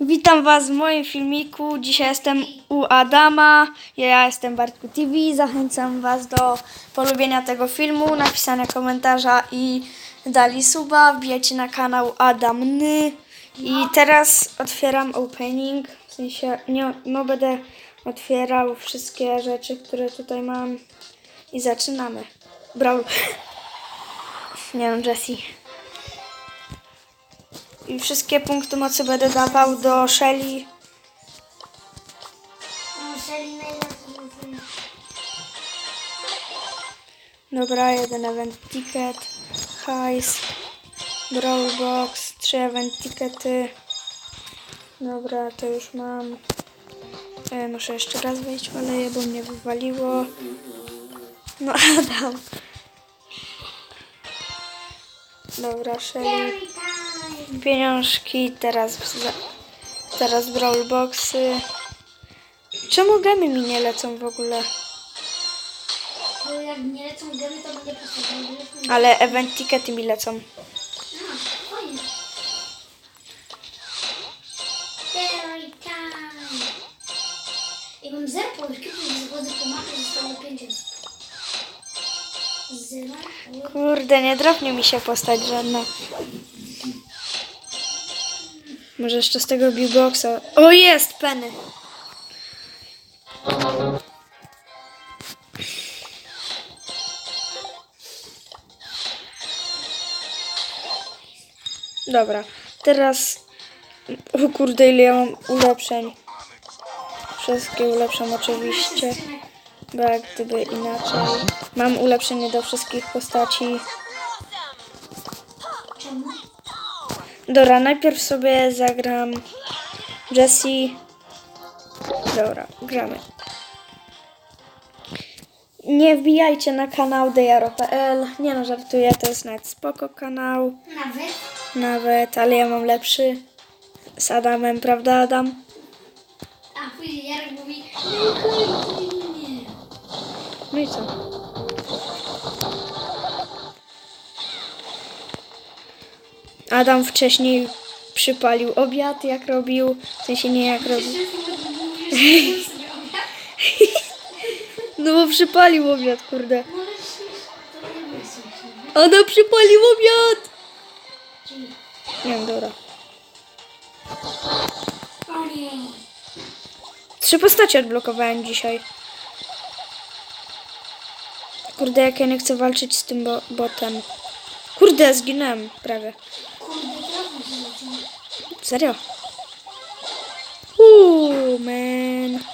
Witam Was w moim filmiku. Dzisiaj jestem u Adama. Ja jestem Bartku TV. Zachęcam Was do polubienia tego filmu, napisania komentarza i dali suba. Wbijajcie na kanał Adamny. I teraz otwieram opening. W sensie, nie, no będę otwierał wszystkie rzeczy, które tutaj mam. I zaczynamy. Brawl. Nie wiem, Jessie. I wszystkie punkty mocy będę dawał do Shelly. Najlepiej Dobra, jeden event ticket, hajs, brawl box, trzy event tickety. Dobra, to już mam. E, muszę jeszcze raz wejść w aleję, bo mnie wywaliło. No Adam. Dobra, Shelly. Pieniążki, teraz, teraz brawl boxy. Czemu gemy mi nie lecą w ogóle? Bo jak nie lecą gemy, to będzie potrzebne. Ale event tickety mi lecą. Mam zero połówki, po mapie zostało 5 osób. Zero. Kurde, nie drobnie mi się postać żadna. Może jeszcze z tego B-boxa. O, jest Penny. Dobra, teraz... O kurde, ile ja mam ulepszeń. Wszystkie ulepszam oczywiście. Bo jak gdyby inaczej. Mam ulepszenie do wszystkich postaci. Dobra, najpierw sobie zagram Jessie. Dobra, gramy. Nie wbijajcie na kanał dejaro.pl. Nie no, żartuję, to jest nawet spoko kanał. Nawet. Nawet, ale ja mam lepszy z Adamem, prawda Adam? A później Jarek mówi. No i co? Adam wcześniej przypalił obiad, jak robił. W sensie nie jak robił. No bo przypalił obiad, kurde. Adam przypalił obiad! Nie dobra. Trzy postacie odblokowałem dzisiaj. Kurde, jak ja nie chcę walczyć z tym bo botem. Kurde, zginąłem prawie. Serio? Uuu, man.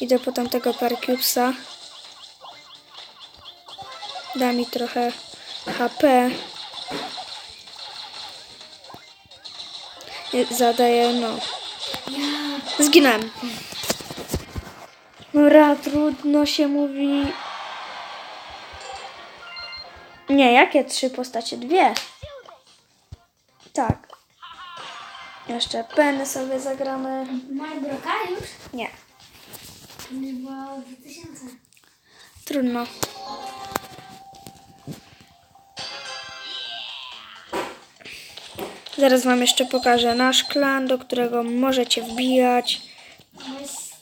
Idę po tamtego Parcubesa. Da mi trochę HP. Zadaję, no. Zginąłem. Dobra, trudno się mówi. Nie, jakie trzy postacie? Dwie. Tak. Jeszcze peny sobie zagramy. Masz broka już? Nie, Nie było 2000. trudno. Zaraz wam jeszcze pokażę nasz klan, do którego możecie wbijać. Jest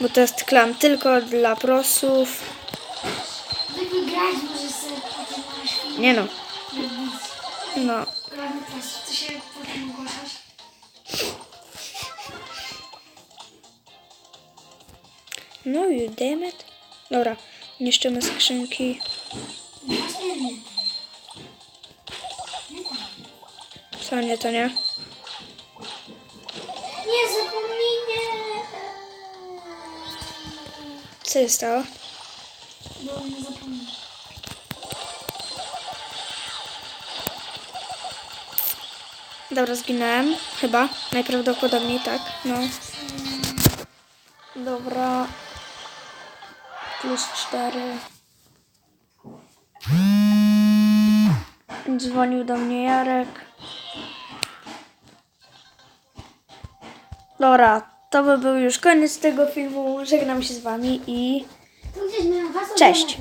Bo to jest klan tylko dla prosów. Zwykły grać może sobie potem masz film. Nie no. No, się potem ogłaszasz? No you damn it. Dobra, niszczymy skrzynki. Nie. Co nie, to? Nie Co się stało? Nie zapomnij. Dobra, zginąłem. Chyba. Najprawdopodobniej tak. No. Dobra. Plus cztery. Dzwonił do mnie Jarek. Dobra, to by był już koniec tego filmu. Żegnam się z wami i Cześć.